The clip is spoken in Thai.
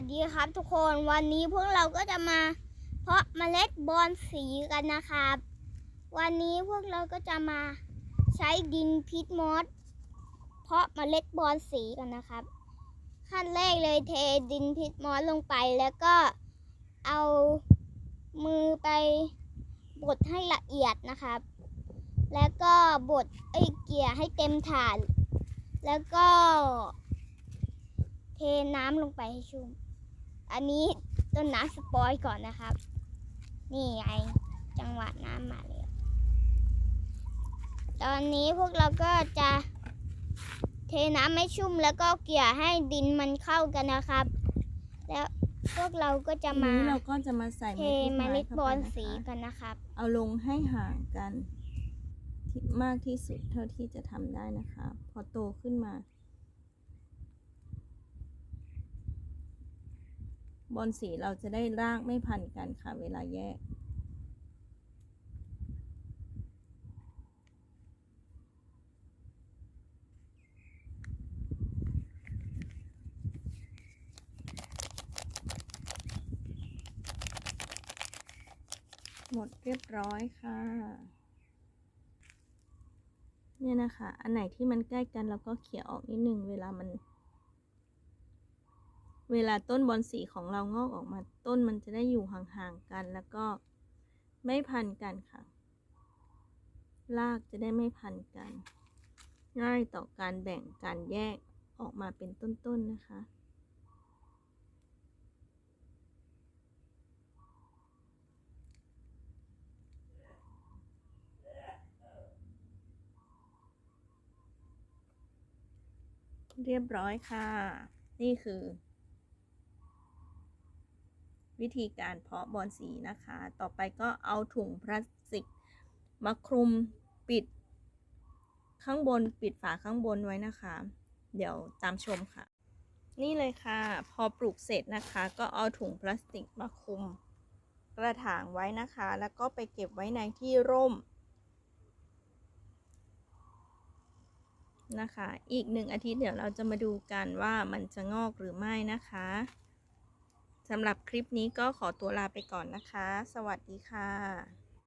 วัสดีครับทุกคนวันนี้พวกเราก็จะมา เพาะเมล็ดบอนสีกันนะครับ วันนี้พวกเราก็จะมาใช้ดินพิษมอสเพาะเมล็ดบอนสีกันนะครับ ขั้นแรกเลยเทดินพิษมอสลงไปแล้วก็เอามือไปบดให้ละเอียดนะครับ แล้วก็บดไอ้เกียให้เต็มถาดแล้วก็เทน้ำลงไปให้ชุ่ม อันนี้ต้นน้ำสปอยก่อนนะครับ นี่ไงจังหวะน้ำมาแล้วตอนนี้พวกเราก็จะเทน้ำให้ชุ่มแล้วก็เกลี่ยให้ดินมันเข้ากันนะครับ แล้วพวกเราก็จะทีมานี้เราก็จะมาใส่เทเม็ดเมลูกไม้ล็ดเข้าบไปอลนะสีคะกันนะครับ เอาลงให้ห่างกันที่มากที่สุดเท่าที่จะทำได้นะคะ พอโตขึ้นมา บอลสีเราจะได้รากไม่พันกันค่ะ เวลาแยก หมดเรียบร้อยค่ะ เนี่ยนะคะ อันไหนที่มันใกล้กันเราก็เขี่ยออกนิดนึงเวลามัน เวลาต้นบอนสีของเรางอกออกมาต้นมันจะได้อยู่ห่างๆกัน แล้วก็ไม่พันกันค่ะ รากจะได้ไม่พันกัน ง่ายต่อการแบ่งการแยกออกมาเป็นต้นๆนะคะ เรียบร้อยค่ะ นี่คือ วิธีการเพาะบอนสีนะคะ ต่อไปก็เอาถุงพลาสติก มาคลุมปิด ข้างบนปิดฝาข้างบนไว้นะคะ เดี๋ยวตามชมค่ะ นี่เลยค่ะ พอปลูกเสร็จนะคะ ก็เอาถุงพลาสติกมาคลุมกระถางไว้นะคะ แล้วก็ไปเก็บไว้ในที่ร่มนะคะ อีกหนึ่งอาทิตย์เดี๋ยวเราจะมาดูกันว่ามันจะงอกหรือไม่นะคะ สำหรับคลิปนี้ก็ขอตัวลาไปก่อนนะคะ สวัสดีค่ะ